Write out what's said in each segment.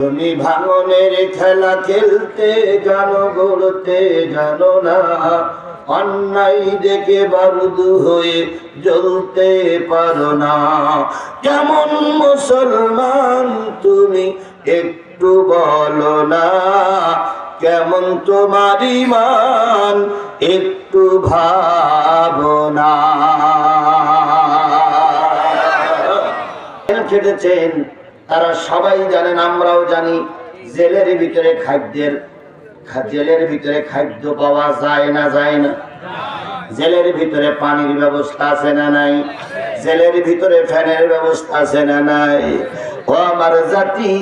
তুমি ভাঙনের খেলা খেলতে জানো, গড়তে জানো না। অন্যায় দেখে বারুদ হয়ে জ্বলতে পারো না। কেমন মুসলমান তুমি একটু বলো না, কেমন তোমার ইমান একটু ভাবনা খেটেছেন তারা সবাই জানেন, আমরাও জানি, জেলের ভিতরে খাদ্যের, জেলের ভিতরে খাদ্য পাওয়া যায় না যায় না। জেলের ভিতরে পানির ব্যবস্থা আছে না নাই? জেলের ভিতরে ফ্যানের ব্যবস্থা আছে না নাই? ও আমার জাতি,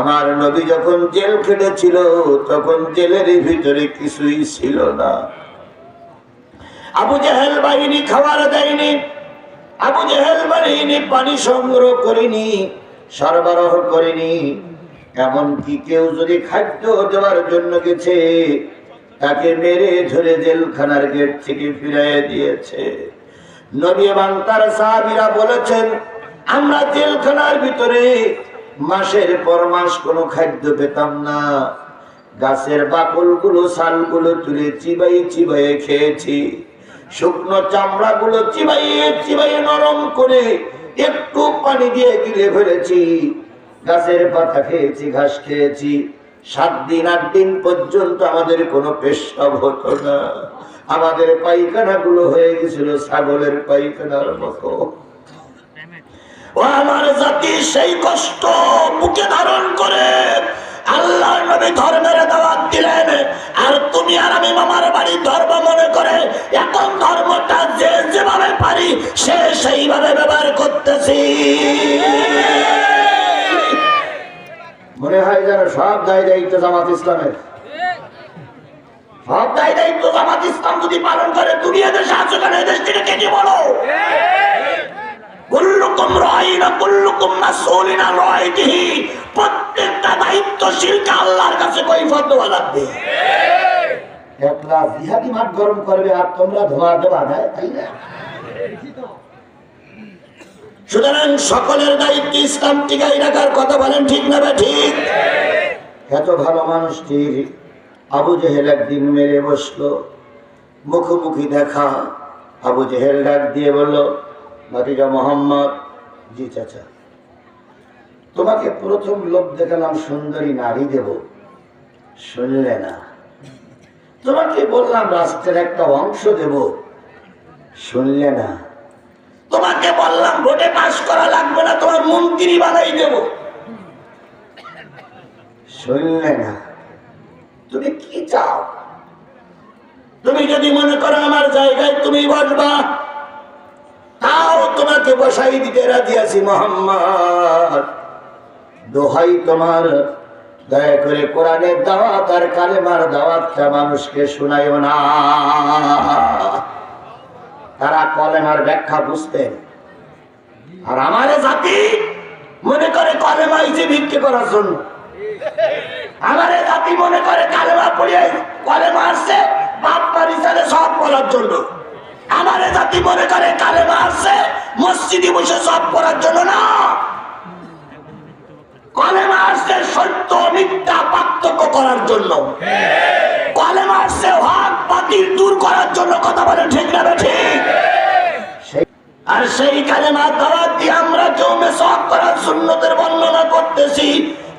আমার নবী যখন জেল খেটেছিল, তখন জেলের ভিতরে কিছুই ছিল না। আবু জাহেল বাহিনী খাবার দেয়নি। আবু জেহেল বাহিনী পানি সংগ্রহ করেনি সরবরাহ করেনি এমনকি কেউ যদি খাদ্য দেওয়ার জন্য গেছে, তাকে মেরে ধরে জেলখানার গেট থেকে ফিরিয়ে দিয়েছে। নবী এবং তার সাহাবিরা বলেছেন, আমরা জেলখানার ভিতরে মাসের পর মাস কোনো খাদ্য পেতাম না। গাছের বাকলগুলো, শালগুলো তুলে চিবাই চিবাইয়ে খেয়েছি। শুকনো চামড়া গুলো চিবাইয়ে চিবাইয়ে নরম করে একটু পানি দিয়ে গিলে ফেলেছি। গাছের পাতা খেয়েছি, ঘাস খেয়েছি। সাত দিন, আট দিন পর্যন্ত আমাদের কোনো পেশাব হতো না। আমাদের পায়খানা গুলো হয়ে গেছিল ছাগলের পায়খানার মতো। ও আমার জাতি, সেই কষ্ট বুকে ধারণ করে আল্লাহ নবী ধর্মের দাওয়াত দিলেন। আর তুমি আর আমি মামার বাড়ি ধর্ম মনে করে এখন ধর্মটা যে যেভাবে পারি সে সেইভাবে ব্যবহার করতেছি। মনে হয় যেন সব দায় দায়িত্ব জামাত ইসলামের। সব দায় দায়িত্ব জামাত ইসলাম যদি পালন করে তুমি এদের সাহায্য কেন এদেশ থেকে কেটে বলো? কুল্লুকুম রাইনা কুল্লুকুম মাসউলিন রাইতিহি। প্রত্যেকটা দায়িত্বশীলকে আল্লাহর কাছে কৈফিয়ত দেওয়া লাগবে। একলা জিহাদি মাঠ গরম করবে আর তোমরা ধোয়া দেওয়া না, তাই না? সুতরাং সকলের দায়িত্ব ইসলাম টিকাই রাখার কথা বলেন ঠিক না বা ঠিক? এত ভালো মানুষটির আবু জেহেল একদিন মেরে বসল, মুখোমুখি দেখা, আবু জেহেল ডাক দিয়ে বলল, ভাতিজা মোহাম্মদ, জি চাচা, তোমাকে প্রথম লোক দেখালাম সুন্দরী নারী দেব, শুনলে না। তোমাকে বললাম রাস্তার একটা অংশ দেব। শুনলে না? তোমাকে বললাম ভোটে পাস করা লাগবে না, তোমার মন্ত্রী বানাই দেব। শুনলে না? তুমি কি চাও? তুমি যদি মনে করো আমার জায়গায় তুমি বসবা, তাও তোমাকে বসাই দিতে রাজি আছি, মোহাম্মদ। দোহাই তোমার দয়া করে কোরআনের দাওয়াত আর কালেমার দাওয়াতটা মানুষকে শোনাইও না। তারা কলেমার ব্যাখ্যা বুঝতেন। আর আমার জাতি মনে করে কলেমা যে ভিক্ষে করার জন্য। আমার জাতি মনে করে কালেমা পড়িয়ে কলেমা আসছে, বাপ ছেলে সব বলার জন্য। আমার জাতি মনে করে কালেমা আসছে, মসজিদে বসে সব করার জন্য জন্য।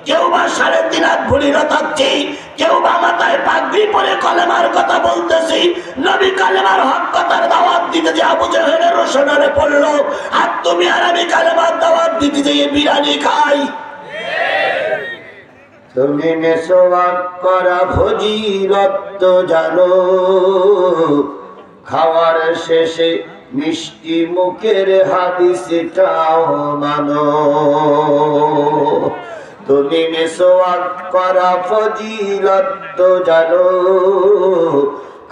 কেউ বা সাড়ে তিন হাত ভুড়িরা থাকছি, কেউ বা মাথায় পাগড়ি পরে কলেমার কথা বলতেছি। নবী কালেমার হক কথার দাওয়াত দিতে যে রোশনারে পড়ল, আর তুমি আর আমি কালেমার দাওয়াত দিতে যে বিরিয়ানি খাই। তুমি মেসোয়াক করা ভজিরত্ব জানো খাওয়ার শেষে মিষ্টি মুখের হাদিসটাও মানো। তুমি মেসোয়াক করা ফজিলত জানো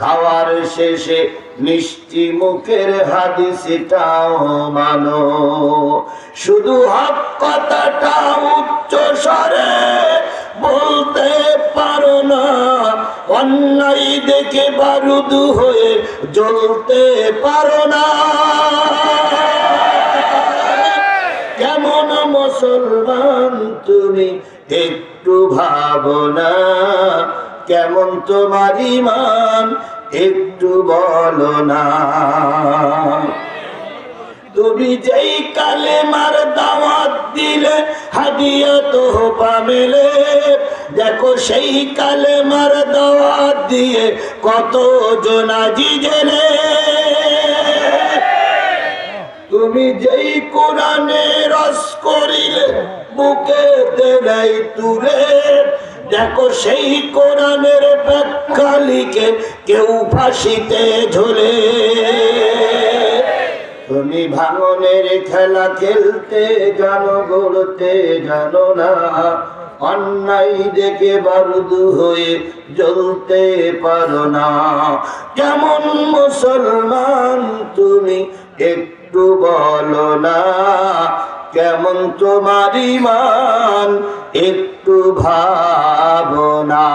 খাওয়ার শেষে মিষ্টি মুখের হাদিসটাও মানো। শুধু হক কথাটা উচ্চ স্বরে অন্যায় দেখে বারুদ হয়ে জ্বলতে পারো না। কেমন মুসলমান তুমি একটু ভাবনা কেমন তোমার ইমান একটু বলো না। তুমি যেই কালে মার দাওয়াত দিলে, হাদিয়া তো মেলে। দেখো সেই কালে মার দাওয়াত দিয়ে কত জনাজি গেলে তুমি যেই কোরআনে রস করিলে, বুকে দেলাই তুলে। দেখো সেই কোরআনের ব্যাখ্যা লিখে কেউ ফাঁসিতে ঝোলে। তুমি ভাঙনের খেলা খেলতে জানো, গড়তে জানো না। অন্যায় দেখে বারুদু হয়ে জ্বলতে পারো না। কেমন মুসলমান তুমি একটু বলো না, কেমন তোমার ইমান একটু ভাবনা